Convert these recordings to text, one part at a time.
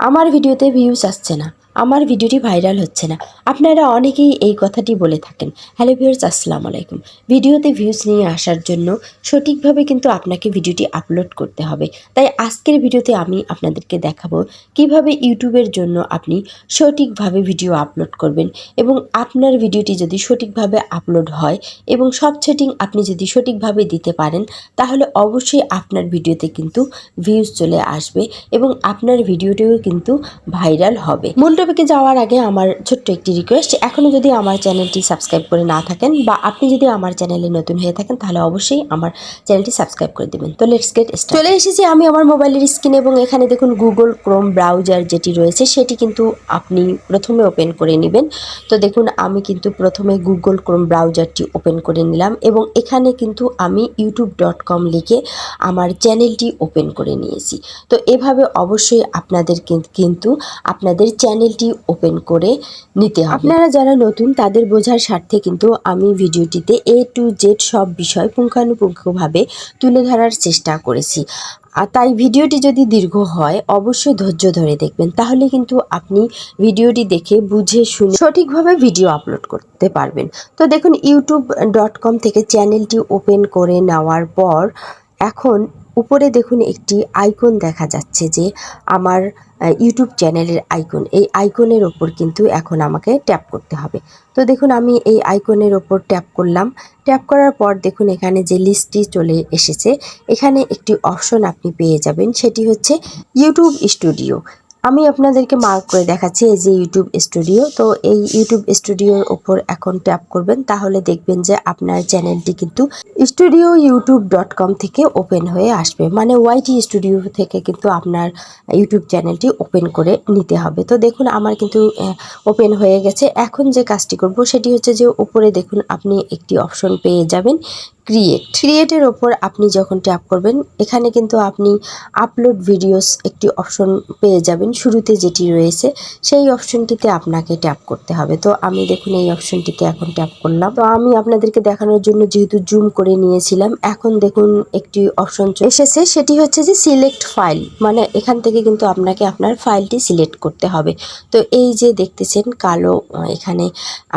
আমার ভিডিওতে ভিউজ আসছে না। আমার ভিডিওটি ভাইরাল হচ্ছে না। আপনারা অনেকেই এই কথাটি বলে থাকেন। হ্যালো ভিউয়ার্স, আসসালামু আলাইকুম। ভিডিওতে ভিউজ নিয়ে আসার জন্য সঠিকভাবে কিন্তু আপনাকে ভিডিওটি আপলোড করতে হবে। তাই আজকের ভিডিওতে আমি আপনাদেরকে দেখাবো কীভাবে ইউটিউবের জন্য আপনি সঠিকভাবে ভিডিও আপলোড করবেন এবং আপনার ভিডিওটি যদি সঠিকভাবে আপলোড হয় এবং সব সেটিং আপনি যদি সঠিকভাবে দিতে পারেন, তাহলে অবশ্যই আপনার ভিডিওতে কিন্তু ভিউজ চলে আসবে এবং আপনার ভিডিওটিও কিন্তু ভাইরাল হবে। মূল টপিকে যাওয়ার আগে আমার ছোট্ট একটি রিকোয়েস্ট এখনও যদি আমার চ্যানেলটি সাবস্ক্রাইব করে না থাকেন বা আপনি যদি আমার চ্যানেলে নতুন হয়ে থাকেন, তাহলে অবশ্যই আমার চ্যানেলটি সাবস্ক্রাইব করে দেবেন। তো লেটস গেট চলে এসেছি আমি আমার মোবাইলের স্ক্রিনে এবং এখানে দেখুন গুগল ক্রোম ব্রাউজার যেটি রয়েছে, সেটি কিন্তু আপনি প্রথমে ওপেন করে নেবেন। তো দেখুন, আমি কিন্তু প্রথমে গুগল ক্রোম ব্রাউজারটি ওপেন করে নিলাম এবং এখানে কিন্তু আমি ইউটিউব ডট কম লিখে আমার চ্যানেলটি ওপেন করে নিয়েছি। তো এভাবে অবশ্যই আপনাদের কিন্তু আপনাদের চ্যানেলটি ওপেন করে নিতে হবে। আপনারা যারা নতুন, তাদের বোঝার স্বার্থে কিন্তু আমি ভিডিওটিতে এ টু জেড সব বিষয় পুঙ্খানুপুঙ্খভাবে তুলে ধরার চেষ্টা করেছি। আর তাই ভিডিওটি যদি দীর্ঘ হয়, অবশ্যই ধৈর্য ধরে দেখবেন। তাহলে কিন্তু আপনি ভিডিওটি দেখে বুঝে শুনে সঠিকভাবে ভিডিও আপলোড করতে পারবেন। তো দেখুন ইউটিউব ডট কম থেকে চ্যানেলটি ওপেন করে নেওয়ার পর এখন উপরে দেখুন একটি আইকন দেখা যাচ্ছে যে আমার ইউটিউব চ্যানেলের আইকন। এই আইকনের ওপর কিন্তু এখন আমাকে ট্যাপ করতে হবে। তো দেখুন আমি এই আইকনের ওপর ট্যাপ করলাম। ট্যাপ করার পর দেখুন এখানে যে লিস্টটি চলে এসেছে, এখানে একটি অপশন আপনি পেয়ে যাবেন। সেটি হচ্ছে ইউটিউব স্টুডিও আমি আপনাদেরকে মার্ক করে দেখাচ্ছি এই যে ইউটিউব স্টুডিও তো এই ইউটিউব স্টুডিওর ওপর এখন ট্যাপ করবেন, তাহলে দেখবেন যে আপনার চ্যানেলটি কিন্তু স্টুডিও ইউটিউব ডট কম থেকে ওপেন হয়ে আসবে। মানে ওয়াইটি স্টুডিও থেকে কিন্তু আপনার ইউটিউব চ্যানেলটি ওপেন করে নিতে হবে। তো দেখুন, আমার কিন্তু ওপেন হয়ে গেছে। এখন যে কাজটি করব, সেটি হচ্ছে যে উপরে দেখুন, আপনি একটি অপশন পেয়ে যাবেন। ক্রিয়েট ক্রিয়েটের ওপর আপনি যখন ট্যাপ করবেন, এখানে কিন্তু আপনি আপলোড ভিডিওস একটি অপশন পেয়ে যাবেন, শুরুতে যেটি রয়েছে, সেই অপশনটিতে আপনাকে ট্যাপ করতে হবে। তো আমি দেখুন এই অপশনটিতে এখন ট্যাপ করলাম। তো আমি আপনাদেরকে দেখানোর জন্য যেহেতু জুম করে নিয়েছিলাম, এখন দেখুন একটি অপশন এসেছে, সেটি হচ্ছে যে সিলেক্ট ফাইল মানে এখান থেকে কিন্তু আপনাকে আপনার ফাইলটি সিলেক্ট করতে হবে। তো এই যে দেখতেছেন, কালো এখানে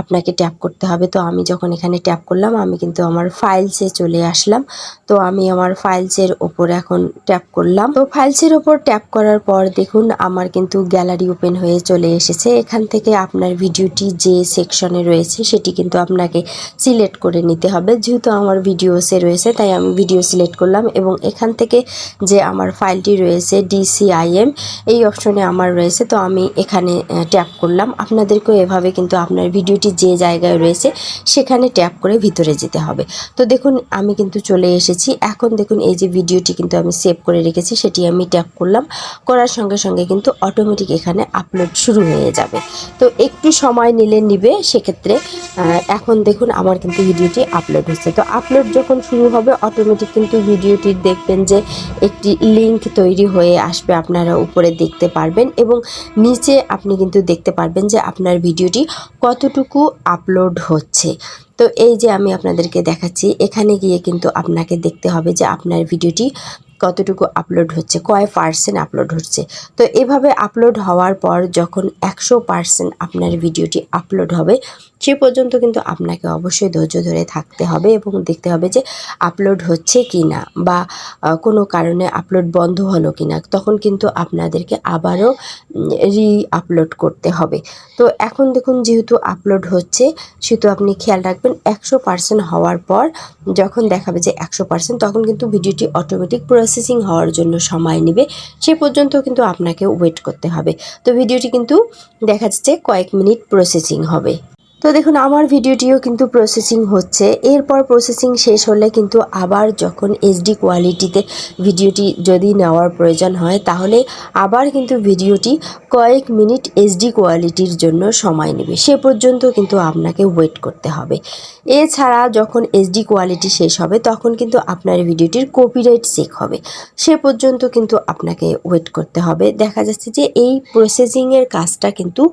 আপনাকে ট্যাপ করতে হবে। তো আমি যখন এখানে ট্যাপ করলাম, আমি কিন্তু আমার ফাইলসে চলে আসলাম। তো আমি আমার ফাইলসের ওপর এখন ট্যাপ করলাম। তো ফাইলসের ওপর ট্যাপ করার পর দেখুন, আমার কিন্তু গ্যালারি ওপেন হয়ে চলে এসেছে। এখান থেকে আপনার ভিডিওটি যে সেকশনে রয়েছে, সেটি কিন্তু আপনাকে সিলেক্ট করে নিতে হবে। যেহেতু আমার ভিডিওসে রয়েছে, তাই আমি ভিডিও সিলেক্ট করলাম এবং এখান থেকে যে আমার ফাইলটি রয়েছে ডিসিআইএম এই অপশনে আমার রয়েছে। তো আমি এখানে ট্যাপ করলাম। আপনাদেরকেও এভাবে কিন্তু আপনার ভিডিওটি যে জায়গায় রয়েছে, সেখানে ট্যাপ করে ভিতরে যেতে হবে। তো দেখুন আমি কিন্তু চলে এসেছি। এখন দেখুন, এই যে ভিডিওটি কিন্তু আমি সেভ করে রেখেছি, সেটি আমি ট্যাপ করলাম। করার সঙ্গে সঙ্গে কিন্তু অটোমেটিক এখানে আপলোড শুরু হয়ে যাবে। তো একটু সময় নিলে নিবে, সেক্ষেত্রে এখন দেখুন, আমার কিন্তু ভিডিওটি আপলোড হচ্ছে। তো আপলোড যখন শুরু হবে অটোমেটিক কিন্তু ভিডিওটি দেখবেন যে একটি লিংক তৈরি হয়ে আসবে, আপনারা উপরে দেখতে পারবেন এবং নিচে আপনি কিন্তু দেখতে পারবেন যে আপনার ভিডিওটি কতটুকু আপলোড হচ্ছে। তো এই যে আমি আপনাদেরকে দেখাচ্ছি, এখানে গিয়ে কিন্তু আপনাকে দেখতে হবে যে আপনার ভিডিওটি কতটুকু আপলোড হচ্ছে, কয় পার্সেন্ট আপলোড হচ্ছে। তো এভাবে আপলোড হওয়ার পর যখন একশো পার্সেন্ট আপনার ভিডিওটি আপলোড হবে সে পর্যন্ত কিন্তু আপনাকে অবশ্যই ধৈর্য ধরে থাকতে হবে এবং দেখতে হবে যে আপলোড হচ্ছে কি না বা কোনো কারণে আপলোড বন্ধ হলো কি না তখন কিন্তু আপনাদেরকে আবারও রি আপলোড করতে হবে। তো এখন দেখুন যেহেতু আপলোড হচ্ছে, সেহেতু আপনি খেয়াল রাখবেন একশো পার্সেন্ট হওয়ার পর যখন দেখাবে যে একশো পার্সেন্ট তখন কিন্তু ভিডিওটি অটোমেটিক প্রসেসিং হওয়ার জন্য সময় নেবে। সে পর্যন্ত কিন্তু আপনাকে ওয়েট করতে হবে। তো ভিডিওটি কিন্তু দেখা যাচ্ছে কয়েক মিনিট প্রসেসিং হবে। তো দেখুন, আমার ভিডিওটিও কিন্তু প্রসেসিং হচ্ছে। এরপর প্রসেসিং শেষ হলে কিন্তু আবার যখন এইচডি কোয়ালিটিতে ভিডিওটি যদি নেওয়ার প্রয়োজন হয়, তাহলে আবার কিন্তু ভিডিওটি কয়েক মিনিট এইচডি কোয়ালিটির জন্য সময় নেবে। সে পর্যন্ত কিন্তু আপনাকে ওয়েট করতে হবে। এছাড়া যখন এইচডি কোয়ালিটি শেষ হবে, তখন কিন্তু আপনার ভিডিওটির কপিরাইট চেক হবে। সে পর্যন্ত কিন্তু আপনাকে ওয়েট করতে হবে। দেখা যাচ্ছে যে এই প্রসেসিংয়ের কাজটা কিন্তু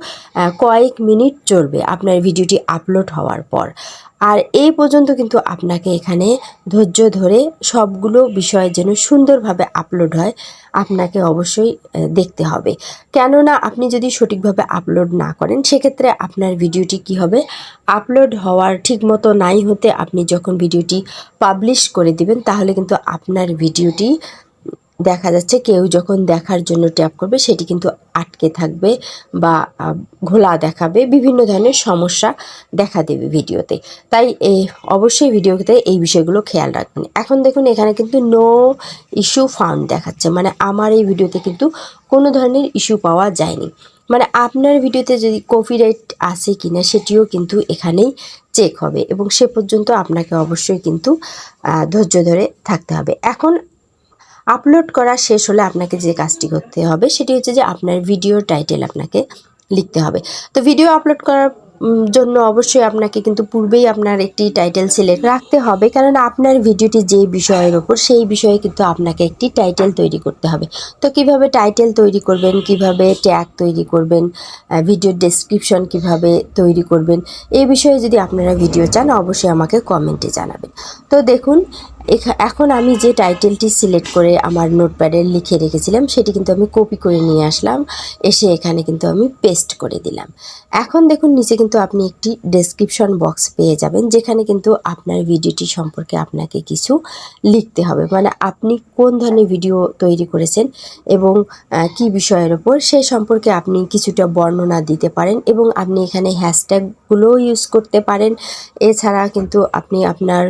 কয়েক মিনিট চলবে। আপনার ভিডিওটি আপলোড হওয়ার পর। আর এই পর্যন্ত কিন্তু আপনাকে এখানে ধৈর্য ধরে সবগুলো বিষয় যেন সুন্দরভাবে আপলোড হয়, আপনাকে অবশ্যই দেখতে হবে। কেননা আপনি যদি সঠিকভাবে আপলোড না করেন, সেক্ষেত্রে আপনার ভিডিওটি কি হবে? আপলোড হওয়ার ঠিক মতো নাই হতে আপনি যখন ভিডিওটি পাবলিশ করে দিবেন, তাহলে কিন্তু আপনার ভিডিওটি দেখা যাচ্ছে কেউ যখন দেখার জন্য ট্যাপ করবে, সেটি কিন্তু আটকে থাকবে বা ঘোলা দেখাবে, বিভিন্ন ধরনের সমস্যা দেখা দেবে ভিডিওতে। তাই অবশ্যই ভিডিওতে এই বিষয়গুলো খেয়াল রাখবেন। এখন দেখুন, এখানে কিন্তু নো ইস্যু ফাউন্ড দেখাচ্ছে। মানে আমার এই ভিডিওতে কিন্তু কোনো ধরনের ইস্যু পাওয়া যায়নি। মানে আপনার ভিডিওতে যদি কপিরাইট আছে কিনা, সেটিও কিন্তু এখানেই চেক হবে এবং সে পর্যন্ত আপনাকে অবশ্যই কিন্তু ধৈর্য ধরে থাকতে হবে। এখন আপলোড করা শেষ হলে আপনাকে যে কাজটি করতে হবে সেটি হচ্ছে যে আপনার ভিডিও টাইটেল আপনাকে লিখতে হবে। তো ভিডিও আপলোড করার জন্য অবশ্যই আপনাকে কিন্তু পূর্বেই আপনার একটি টাইটেল সিলেক্ট রাখতে হবে। কারণ আপনার ভিডিওটি যে বিষয়ের ওপর সেই বিষয়ে কিন্তু আপনাকে একটি টাইটেল তৈরি করতে হবে। তো কীভাবে টাইটেল তৈরি করবেন, কীভাবে ট্যাগ তৈরি করবেন ভিডিও ডেসক্রিপশন কীভাবে তৈরি করবেন এই বিষয়ে যদি আপনারা ভিডিও চান, অবশ্যই আমাকে কমেন্টে জানাবেন। তো দেখুন এখন আমি যে টাইটেলটি সিলেক্ট করে আমার নোটপ্যাডে লিখে রেখেছিলাম, সেটি কিন্তু আমি কপি করে নিয়ে আসলাম, এসে এখানে কিন্তু আমি পেস্ট করে দিলাম। এখন দেখুন, নিচে কিন্তু আপনি একটি ডেসক্রিপশন বক্স পেয়ে যাবেন, যেখানে কিন্তু আপনার ভিডিওটি সম্পর্কে আপনাকে কিছু লিখতে হবে। মানে আপনি কোন ধরনের ভিডিও তৈরি করেছেন এবং কি বিষয়ের ওপর, সে সম্পর্কে আপনি কিছুটা বর্ণনা দিতে পারেন এবং আপনি এখানে হ্যাশট্যাগুলোও ইউজ করতে পারেন। এছাড়া কিন্তু আপনি আপনার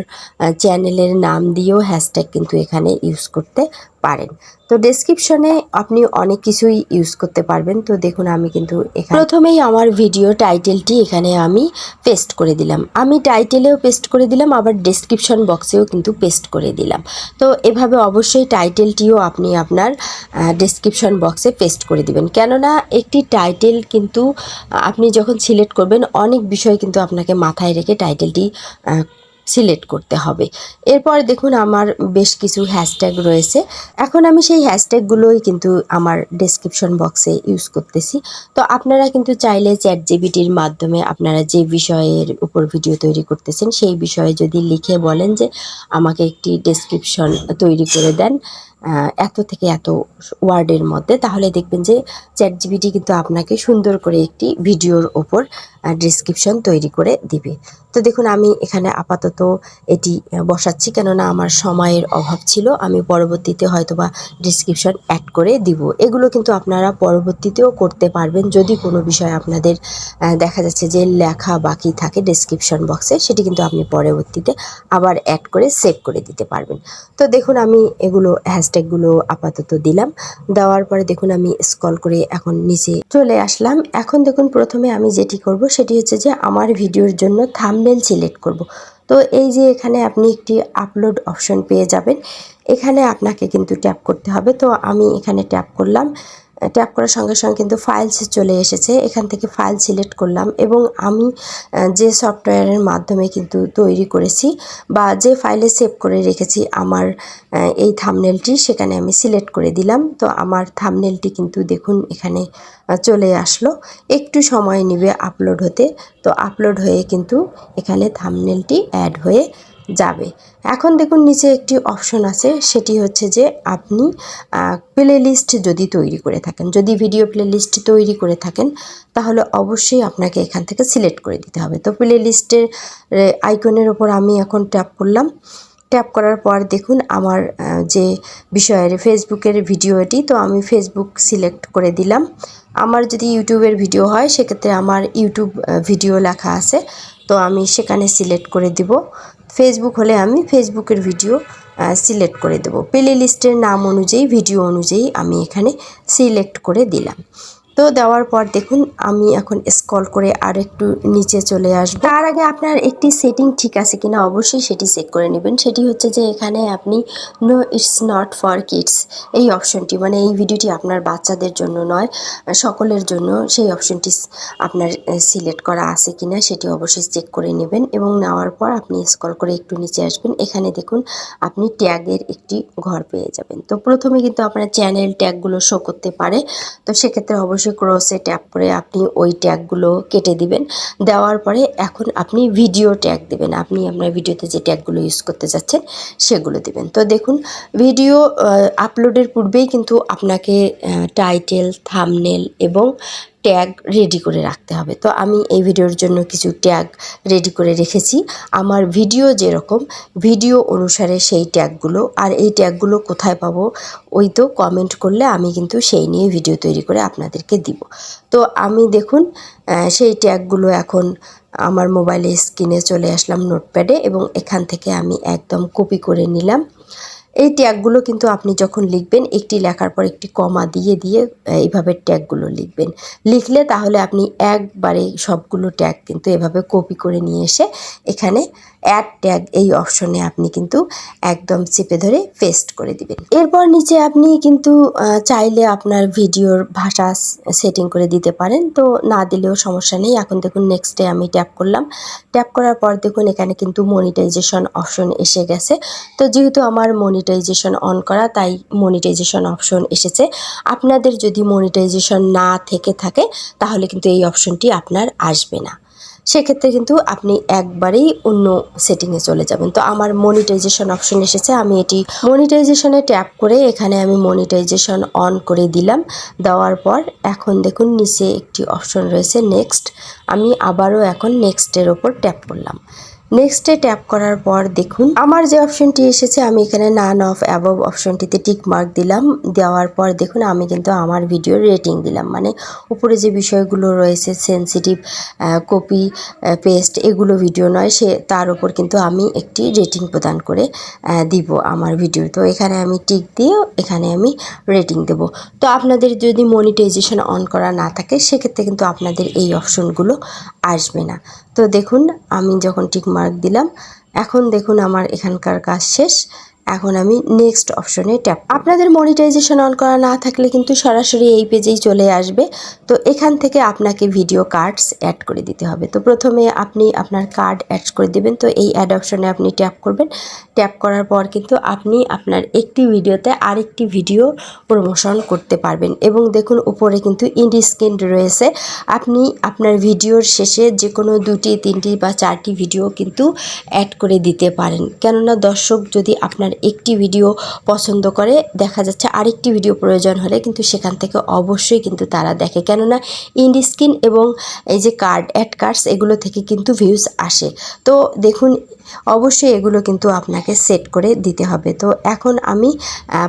চ্যানেলের নাম দিয়েও হ্যাশট্যাগ কিন্তু এখানে ইউজ করতে পারেন। তো ডেসক্রিপশনে আপনি অনেক কিছুই ইউজ করতে পারবেন। তো দেখুন, আমি কিন্তু এখানে প্রথমেই আমার ভিডিও টাইটেলটি এখানে আমি পেস্ট করে দিলাম। আমি টাইটেলেও পেস্ট করে দিলাম, আবার ডেসক্রিপশন বক্সেও কিন্তু পেস্ট করে দিলাম। তো এভাবে অবশ্যই টাইটেলটিও আপনি আপনার ডেসক্রিপশন বক্সে পেস্ট করে দিবেন। কেননা একটি টাইটেল কিন্তু আপনি যখন সিলেক্ট করবেন, অনেক বিষয় কিন্তু আপনাকে মাথায় রেখে টাইটেলটি সিলেক্ট করতে হবে। এরপর দেখুন আমার বেশ কিছু হ্যাশট্যাগ রয়েছে। এখন আমি সেই হ্যাশট্যাগুলোই কিন্তু আমার ডেসক্রিপশন বক্সে ইউজ করতেছি। তো আপনারা কিন্তু চাইলে চ্যাট জিবিটির মাধ্যমে আপনারা যে বিষয়ের উপর ভিডিও তৈরি করতেছেন, সেই বিষয়ে যদি লিখে বলেন যে আমাকে একটি ডেসক্রিপশন তৈরি করে দেন এত থেকে এত ওয়ার্ডের মধ্যে, তাহলে দেখবেন যে চ্যাট জিবিটি কিন্তু আপনাকে সুন্দর করে একটি ভিডিওর ওপর ডিসক্রিপশন তৈরি করে দিবে। তো দেখুন, আমি এখানে আপাতত এটি বসাচ্ছি কেননা আমার সময়ের অভাব ছিল। আমি পরবর্তীতে হয়তোবা ডিসক্রিপশন অ্যাড করে দিব। এগুলো কিন্তু আপনারা পরবর্তীতেও করতে পারবেন। যদি কোনো বিষয় আপনাদের দেখা যাচ্ছে যে লেখা বাকি থাকে ডেসক্রিপশন বক্সে সেটি কিন্তু আপনি পরবর্তীতে আবার অ্যাড করে সেভ করে দিতে পারবেন। তো দেখুন, আমি এগুলো হ্যাশট্যাগুলো আপাতত দিলাম। দেওয়ার পরে দেখুন, আমি স্ক্রল করে এখন নিচে চলে আসলাম। এখন দেখুন, প্রথমে আমি যেটি করব সেটি হচ্ছে যে আমার ভিডিওর জন্য থামবেল সিলেক্ট করব। তো এই যে এখানে আপনি একটি আপলোড অপশন পেয়ে যাবেন। এখানে আপনাকে কিন্তু ট্যাপ করতে হবে। তো আমি এখানে ট্যাপ করলাম। ট্যাপ করার সঙ্গে সঙ্গে কিন্তু ফাইলস চলে এসেছে। এখান থেকে ফাইল সিলেক্ট করলাম এবং আমি যে সফটওয়্যারের মাধ্যমে কিন্তু তৈরি করেছি বা যে ফাইলে সেভ করে রেখেছি আমার এই থামনেলটি সেখানে আমি সিলেক্ট করে দিলাম। তো আমার থামনেলটি কিন্তু দেখুন এখানে চলে আসলো। একটু সময় নেবে আপলোড হতে। তো আপলোড হয়ে কিন্তু এখানে থামনেলটি অ্যাড হয়ে যাবে। এখন দেখুন, নিচে একটি অপশন আছে, সেটি হচ্ছে যে আপনি প্লে লিস্ট যদি তৈরি করে থাকেন, যদি ভিডিও প্লে লিস্ট তৈরি করে থাকেন, তাহলে অবশ্যই আপনাকে এখান থেকে সিলেক্ট করে দিতে হবে। তো প্লে লিস্টের আইকনের ওপর আমি এখন ট্যাপ করলাম। ট্যাপ করার পর দেখুন, আমার যে বিষয়ের ফেসবুকের ভিডিওটি তো আমি ফেসবুক সিলেক্ট করে দিলাম। আমার যদি ইউটিউবের ভিডিও হয়, সেক্ষেত্রে আমার ইউটিউব ভিডিও লেখা আছে, তো আমি সেখানে সিলেক্ট করে দিব। ফেসবুক হলে আমি ফেসবুকের ভিডিও সিলেক্ট করে দেবো। প্লে লিস্টের নাম অনুযায়ী ভিডিও অনুযায়ী আমি এখানে সিলেক্ট করে দিলাম। তো দেওয়ার পর দেখুন, আমি এখন স্ক্রল করে আর একটু নিচে চলে আসব। তার আগে আপনার একটি সেটিং ঠিক আছে কিনা অবশ্যই সেটি চেক করে নেবেন। সেটি হচ্ছে যে এখানে আপনি no it's not for kids এই অপশনটি মানে এই ভিডিওটি আপনার বাচ্চাদের জন্য নয়, সকলের জন্য সেই অপশনটি আপনার সিলেক্ট করা আছে কিনা সেটি অবশ্যই চেক করে নেবেন এবং নেওয়ার পর আপনি স্কল করে একটু নিচে আসবেন। এখানে দেখুন, আপনি ট্যাগের একটি ঘর পেয়ে যাবেন। তো প্রথমে কিন্তু আপনার চ্যানেল ট্যাগগুলো শো করতে পারে। তো সেক্ষেত্রে অবশ্যই অবশ্যই ক্রসে ট্যাপ করে আপনি ওই ট্যাগগুলো কেটে দিবেন। দেওয়ার পরে এখন আপনি ভিডিও ট্যাগ দেবেন। আপনি আপনার ভিডিওতে যে ট্যাগগুলো ইউজ করতে যাচ্ছেন, সেগুলো দেবেন। তো দেখুন ভিডিও আপলোডের পূর্বেই কিন্তু আপনাকে টাইটেল থামনেল এবং ট্যাগ রেডি করে রাখতে হবে। তো আমি এই ভিডিওর জন্য কিছু ট্যাগ রেডি করে রেখেছি। আমার ভিডিও যেরকম ভিডিও অনুসারে সেই ট্যাগগুলো আর এই ট্যাগগুলো কোথায় পাবো, ওই তো কমেন্ট করলে আমি কিন্তু সেই নিয়ে ভিডিও তৈরি করে আপনাদেরকে দিব। তো আমি দেখুন সেই ট্যাগগুলো এখন আমার মোবাইলে স্ক্রিনে চলে আসলাম নোটপ্যাডে এবং এখান থেকে আমি একদম কপি করে নিলাম। এই ট্যাগগুলো কিন্তু আপনি যখন লিখবেন, একটি লেখার পর একটি কমা দিয়ে দিয়ে এইভাবে ট্যাগগুলো লিখবেন। লিখলে তাহলে আপনি একবারে সবগুলো ট্যাগ কিন্তু এভাবে কপি করে নিয়ে এসে এখানে অ্যাড ট্যাগ এই অপশনে আপনি কিন্তু একদম চেপে ধরে পেস্ট করে দিবেন। এরপর নিচে আপনি কিন্তু চাইলে আপনার ভিডিওর ভাষা সেটিং করে দিতে পারেন। তো না দিলেও সমস্যা নেই। এখন দেখুন নেক্সটে আমি ট্যাপ করলাম। ট্যাপ করার পর দেখুন এখানে কিন্তু মনিটাইজেশন অপশন এসে গেছে। তো যেহেতু আমার মনিটাইজেশন অন করা, তাই মনিটাইজেশন অপশন এসেছে। আপনাদের যদি মনিটাইজেশন না থেকে থাকে, তাহলে কিন্তু এই অপশনটি আপনার আসবে না। সেক্ষেত্রে কিন্তু আপনি একবারেই অন্য সেটিংয়ে চলে যাবেন। তো আমার মনিটাইজেশন অপশন এসেছে, আমি এটি মনিটাইজেশনে ট্যাপ করে এখানে আমি মনিটাইজেশন অন করে দিলাম। দেওয়ার পর এখন দেখুন নিচে একটি অপশন রয়েছে নেক্সট আমি আবারও এখন নেক্সটের ওপর ট্যাপ করলাম। নেক্সটে ট্যাপ করার পর দেখুন, আমার যে অপশনটি এসেছে, আমি এখানে নান অফ অ্যাবভ অপশনটিতে টিক মার্ক দিলাম। দেওয়ার পর দেখুন, আমি কিন্তু আমার ভিডিওর রেটিং দিলাম। মানে উপরে যে বিষয়গুলো রয়েছে সেন্সিটিভ কপি পেস্ট এগুলো ভিডিও নয়, সে, তার উপর কিন্তু আমি একটি রেটিং প্রদান করে দিব আমার ভিডিও তো এখানে আমি টিক দিয়ে এখানে আমি রেটিং দেব। তো আপনাদের যদি মনিটাইজেশন অন করা না থাকে, সেক্ষেত্রে কিন্তু আপনাদের এই অপশনগুলো আসবে না। তো দেখুন, আমি যখন টিক মার্ক দিলাম। এখন দেখুন আমার এখানকার কাজ শেষ। এখন আমি নেক্সট অপশনে ট্যাপ আপনাদের মনিটাইজেশন অন করা না থাকলে কিন্তু সরাসরি এই পেজেই চলে আসবে। তো এখান থেকে আপনাকে ভিডিও কার্ডস অ্যাড করে দিতে হবে। তো প্রথমে আপনি আপনার কার্ড অ্যাড করে দেবেন। তো এই অ্যাড অপশনে আপনি ট্যাপ করবেন। ট্যাপ করার পর কিন্তু আপনি আপনার একটি ভিডিওতে আরেকটি ভিডিও প্রমোশন করতে পারবেন। এবং দেখুন, উপরে কিন্তু ইন্ডি স্ক্রিন রয়েছে। আপনি আপনার ভিডিওর শেষে যে কোনো দুটি, তিনটি বা চারটি ভিডিও কিন্তু অ্যাড করে দিতে পারেন। কেননা দর্শক যদি আপনার একটি ভিডিও পছন্দ করে, দেখা যাচ্ছে আরেকটি ভিডিও প্রয়োজন হলে কিন্তু সেখান থেকে অবশ্যই কিন্তু তারা দেখে। কেননা ইন্ডি স্ক্রিন এবং এই যে কার্ড, অ্যাড কার্ডস, এগুলো থেকে কিন্তু ভিউজ আসে। তো দেখুন, অবশ্যই এগুলো কিন্তু আপনাকে সেট করে দিতে হবে। তো এখন আমি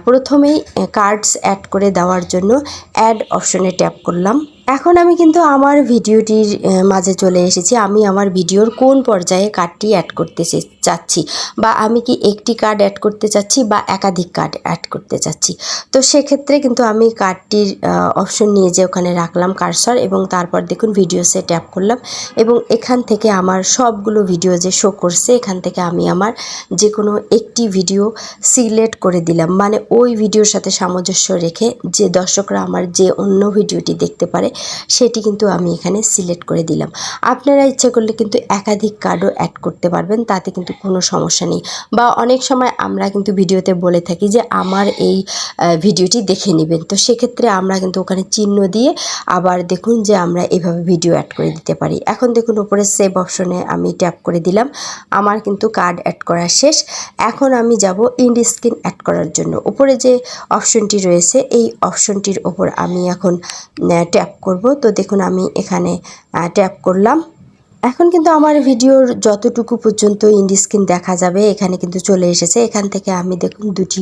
প্রথমেই কার্ডস অ্যাড করে দেওয়ার জন্য অ্যাড অপশনে ট্যাপ করলাম। এখন আমি কিন্তু আমার ভিডিওটির মাঝে চলে এসেছি। আমি আমার ভিডিওর কোন পর্যায়ে কার্ডটি অ্যাড করতে চাচ্ছি বা আমি কি একটি কার্ড অ্যাড করতে চাচ্ছি বা একাধিক কার্ড অ্যাড করতে চাচ্ছি? তো সেক্ষেত্রে কিন্তু আমি কার্ডটির অপশন নিয়ে যে ওখানে রাখলাম কারসর এবং তারপর দেখুন ভিডিওসে ট্যাপ করলাম এবং এখান থেকে আমার সবগুলো ভিডিও যে শো করছে, এখান থেকে আমি আমার যে কোনো একটি ভিডিও সিলেক্ট করে দিলাম। মানে ওই ভিডিওর সাথে সামঞ্জস্য রেখে যে দর্শকরা আমার যে অন্য ভিডিওটি দেখতে পারে সেটি কিন্তু আমি এখানে সিলেক্ট করে দিলাম। আপনারা ইচ্ছে করলে কিন্তু একাধিক কার্ডও অ্যাড করতে পারবেন, তাতে কিন্তু কোনো সমস্যা নেই। বা অনেক সময় আমরা কিন্তু ভিডিওতে বলে থাকি যে, আমার এই ভিডিওটি দেখে নেবেন। তো সেক্ষেত্রে আমরা কিন্তু ওখানে চিহ্ন দিয়ে আবার দেখুন যে, আমরা এভাবে ভিডিও অ্যাড করে দিতে পারি। এখন দেখুন, উপরে সেভ অপশনে আমি ট্যাপ করে দিলাম। আমার কিন্তু কার্ড অ্যাড করা শেষ। এখন আমি যাব ইন্ড স্ক্রিন অ্যাড করার জন্য। উপরে যে অপশনটি রয়েছে, এই অপশনটির ওপর আমি এখন ট্যাপ করব। তো দেখুন, আমি এখানে ট্যাপ করলাম। এখন কিন্তু আমার ভিডিওর যতটুকু পর্যন্ত ইন্ডিস্ক্রিন দেখা যাবে, এখানে কিন্তু চলে এসেছে। এখান থেকে আমি দেখুন, দুটি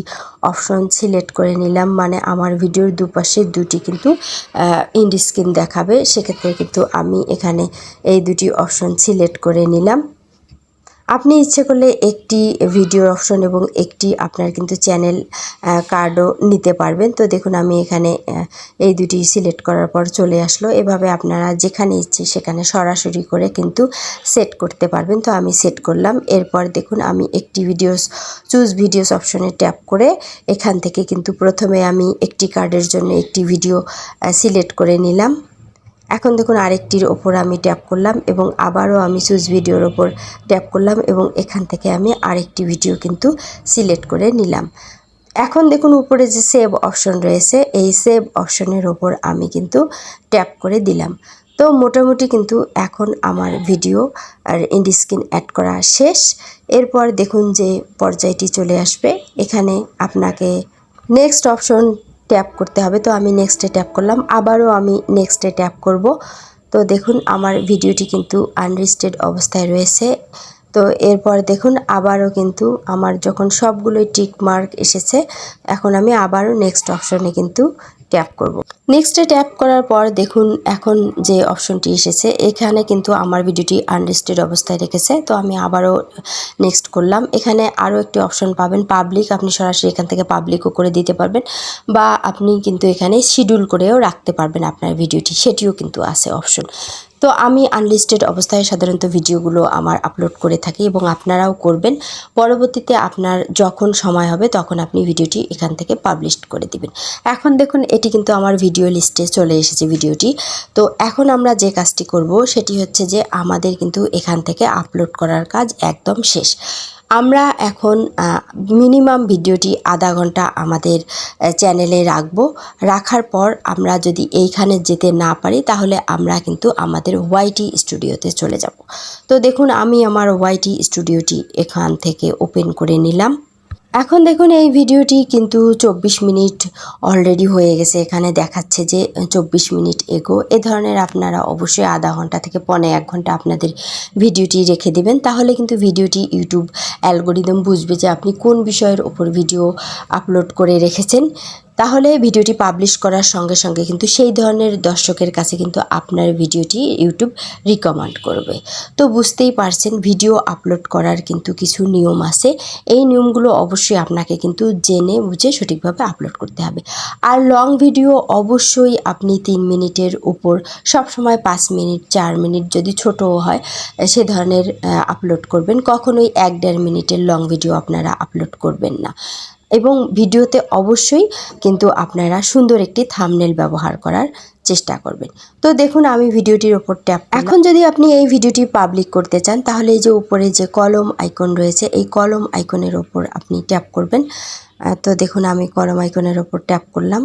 অপশন সিলেক্ট করে নিলাম। মানে আমার ভিডিওর দুপাশে দুটি কিন্তু ইন্ডিস্ক্রিন দেখাবে। সেক্ষেত্রে কিন্তু আমি এখানে এই দুটি অপশন সিলেক্ট করে নিলাম। আপনি ইচ্ছে করলে একটি ভিডিও অপশন এবং একটি আপনার কিন্তু চ্যানেল কার্ডও নিতে পারবেন। তো দেখুন, আমি এখানে এই দুটি সিলেক্ট করার পর চলে আসলো। এভাবে আপনারা যেখানে ইচ্ছে সেখানে সরাসরি করে কিন্তু সেট করতে পারবেন। তো আমি সেট করলাম। এরপর দেখুন, আমি একটি ভিডিওস চুজ ভিডিওস অপশনে ট্যাপ করে এখান থেকে কিন্তু প্রথমে আমি একটি কার্ডের জন্য একটি ভিডিও সিলেক্ট করে নিলাম। এখন দেখুন আরেকটির ওপর আমি ট্যাপ করলাম এবং আবারও আমি সুইচ ভিডিওর ওপর ট্যাপ করলাম এবং এখান থেকে আমি আরেকটি ভিডিও কিন্তু সিলেক্ট করে নিলাম। এখন দেখুন উপরে যে সেভ অপশন রয়েছে, এই সেভ অপশনের ওপর আমি কিন্তু ট্যাপ করে দিলাম। তো মোটামুটি কিন্তু এখন আমার ভিডিও আর ইন্ডি স্ক্রিন অ্যাড করা শেষ। এরপর দেখুন যে পর্যায়টি চলে আসবে। এখানে আপনাকে নেক্সট অপশন ট্যাপ করতে হবে। তো আমি নেক্সটে ট্যাপ করলাম। আবারও আমি নেক্সটে ট্যাপ করব। তো দেখুন, আমার ভিডিওটি কিন্তু আনরিস্টেড অবস্থায় রয়েছে। তো এরপর দেখুন, আবারও কিন্তু আমার যখন সবগুলোই টিক মার্ক এসেছে, এখন আমি আবারও নেক্সট অপশনে কিন্তু ট্যাপ করব। নেক্সটে ট্যাপ করার পর দেখুন এখন যে অপশনটি এসেছে, এখানে কিন্তু আমার ভিডিওটি আনলিস্টেড অবস্থায় রেখেছে, তো আমি আবারও নেক্সট করলাম এখানে আরও একটি অপশন পাবেন পাবলিক আপনি সরাসরি এখান থেকে পাবলিকও করে দিতে পারবেন, বা আপনি কিন্তু এখানে শিডিউল করেও রাখতে পারবেন আপনার ভিডিওটি, সেটিও কিন্তু আছে অপশন তো আমি আনলিস্টেড অবস্থায় সাধারণত ভিডিওগুলো আমার আপলোড করে থাকি এবং আপনারাও করবেন। পরবর্তীতে আপনার যখন সময় হবে তখন আপনি ভিডিওটি এখান থেকে পাবলিশ করে দিবেন। এখন দেখুন, এটি কিন্তু আমার ভিডিও লিস্টে চলে এসেছে ভিডিওটি। তো এখন আমরা যে কাজটি করব সেটি হচ্ছে যে আমাদের কিন্তু এখান থেকে আপলোড করার কাজ একদম শেষ। আমরা এখন মিনিমাম ভিডিওটি আধা ঘণ্টা আমাদের চ্যানেলে রাখব। রাখার পর আমরা যদি এইখানে যেতে না পারি, তাহলে আমরা কিন্তু আমাদের ওয়াইটি স্টুডিওতে চলে যাব। তো দেখুন, আমি আমার ওয়াইটি স্টুডিওটি এখান থেকে ওপেন করে নিলাম। এখন দেখুন এই ভিডিওটি কিন্তু চব্বিশ মিনিট অলরেডি হয়ে গেছে। এখানে দেখাচ্ছে যে চব্বিশ মিনিট এগো। এ ধরনের আপনারা অবশ্যই আধা ঘণ্টা থেকে পনে এক ঘণ্টা আপনাদের ভিডিওটি রেখে দেবেন। তাহলে কিন্তু ভিডিওটি ইউটিউব অ্যালগোরিদম বুঝবে যে আপনি কোন বিষয়ের ওপর ভিডিও আপলোড করে রেখেছেন। তাহলে ভিডিওটি পাবলিশ করার সঙ্গে সঙ্গে কিন্তু সেই ধরনের দর্শকের কাছে কিন্তু আপনার ভিডিওটি ইউটিউব রিকমেন্ড করবে। তো বুঝতেই পারছেন, ভিডিও আপলোড করার কিন্তু কিছু নিয়ম আছে। এই নিয়মগুলো অবশ্যই আপনাকে কিন্তু জেনে বুঝে সঠিকভাবে আপলোড করতে হবে। আর লং ভিডিও অবশ্যই আপনি তিন মিনিটের উপর, সবসময় পাঁচ মিনিট, চার মিনিট যদি ছোটও হয়, সে ধরনের আপলোড করবেন। কখনোই এক দেড় মিনিটের লং ভিডিও আপনারা আপলোড করবেন না। এবং ভিডিওতে অবশ্যই কিন্তু আপনারা সুন্দর একটি থামনেল ব্যবহার করার চেষ্টা করবেন। তো দেখুন, আমি ভিডিওটির ওপর ট্যাপ এখন যদি আপনি এই ভিডিওটি পাবলিক করতে চান, তাহলে এই যে উপরে যে কলম আইকন রয়েছে, এই কলম আইকনের ওপর আপনি ট্যাপ করবেন। তো দেখুন, আমি কলম আইকনের ওপর ট্যাপ করলাম।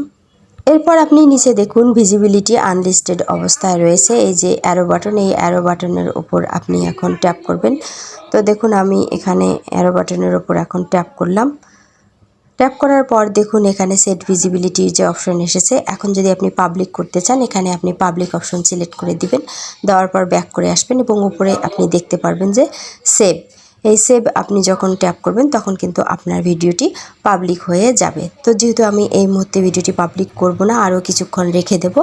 এরপর আপনি নিচে দেখুন ভিজিবিলিটি আনলিস্টেড অবস্থায় রয়েছে। এই যে অ্যারো বাটন এই অ্যারো বাটনের ওপর আপনি এখন ট্যাপ করবেন। তো দেখুন, আমি এখানে অ্যারো বাটনের ওপর এখন ট্যাপ করলাম। ট্যাপ করার পর দেখুন এখানে সেট ভিজিবিলিটির যে অপশন এসেছে, এখন যদি আপনি পাবলিক করতে চান, এখানে আপনি পাবলিক অপশন সিলেক্ট করে দিবেন, দেওয়ার পর ব্যাক করে আসবেন এবং উপরে আপনি দেখতে পারবেন যে সেভ এই সেভ আপনি যখন ট্যাপ করবেন, তখন কিন্তু আপনার ভিডিওটি পাবলিক হয়ে যাবে। তো যেহেতু আমি এই মুহূর্তে ভিডিওটি পাবলিক করব না, আরও কিছুক্ষণ রেখে দেব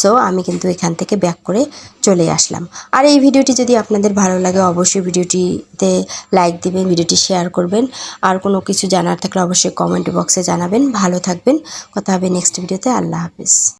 সো আমি কিন্তু এখান থেকে ব্যাক করে চলে আসলাম। আর এই ভিডিওটি যদি আপনাদের ভালো লাগে, অবশ্যই ভিডিওটিতে লাইক দিবেন, ভিডিওটি শেয়ার করবেন। আর কোনো কিছু জানার থাকলে অবশ্যই কমেন্ট বক্সে জানাবেন। ভালো থাকবেন। কথা হবে নেক্সট ভিডিওতে আল্লাহ হাফিজ।